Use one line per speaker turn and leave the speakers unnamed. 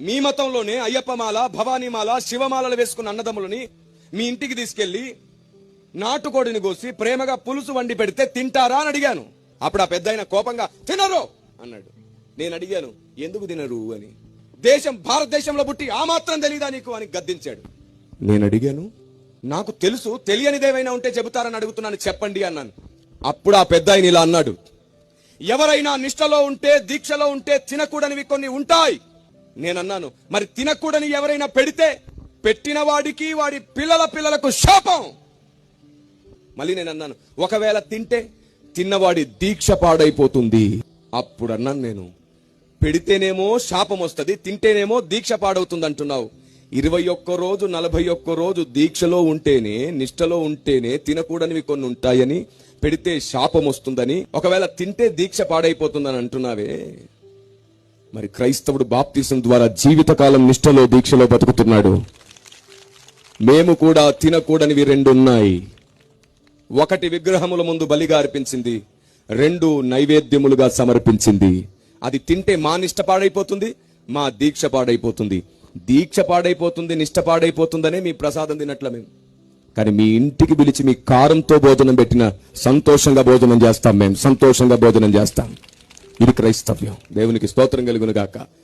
మీ మతంలోనే అయ్యప్పమాల భవానీమాల శివమాలలు వేసుకున్న అన్నదమ్ములని మీ ఇంటికి తీసుకెళ్ళి నాటుకోడిని కోసి ప్రేమగా పులుసు వండి పెడితే తింటారా అని అడిగాను. అప్పుడు ఆ పెద్ద కోపంగా తినరు! అన్నాడు. నేను అడిగాను ఎందుకు తినరు? అని. దేశం భారతదేశంలో పుట్టి ఆ మాత్రం తెలియదా నీకు? అని గద్దించాడు. నేను అడిగాను నాకు తెలుసు తెలియనిదేమైనా ఉంటే చెబుతారని అడుగుతున్నాను చెప్పండి అన్నాను. అప్పుడు ఆ పెద్ద ఇలా అన్నాడు ఎవరైనా నిష్టలో ఉంటే దీక్షలో ఉంటే తినకూడనివి కొన్ని ఉంటాయి. నేనన్నాను. మరి తినకూడని ఎవరైనా పెడితే పెట్టిన వాడికి వాడి పిల్లల పిల్లలకు శాపం. మళ్ళీ నేను అన్నాను ఒకవేళ తింటే తిన్నవాడి దీక్ష పాడైపోతుంది. అప్పుడు అన్నాను నేను పెడితేనేమో శాపం వస్తుంది తింటేనేమో దీక్ష పాడవుతుంది అంటున్నావు ఇరవై ఒక్క రోజు నలభై ఒక్క రోజు దీక్షలో ఉంటేనే నిష్టలో ఉంటేనే తినకూడనివి కొన్ని ఉంటాయని పెడితే శాపం వస్తుందని ఒకవేళ తింటే దీక్ష పాడైపోతుందని అంటున్నావే. మరి క్రైస్తవుడు బాప్తిసం ద్వారా జీవితకాలం నిష్టలో దీక్షలో బతుకుతున్నాడు. మేము కూడా తినకూడనివి రెండు ఉన్నాయి. ఒకటి విగ్రహముల ముందు బలిగా అర్పించింది రెండు నైవేద్యములుగా సమర్పించింది. అది తింటే మా నిష్ట పాడైపోతుంది మా దీక్ష పాడైపోతుంది. దీక్ష పాడైపోతుంది నిష్ట పాడైపోతుందనే మీ ప్రసాదం తినట్ల మేము. కానీ మీ ఇంటికి పిలిచి మీ కారంతో భోజనం పెట్టిన సంతోషంగా భోజనం చేస్తాం మేము సంతోషంగా భోజనం చేస్తాం. ఇది క్రైస్తవ్యం. దేవునికి స్తోత్రం కలుగును గాక.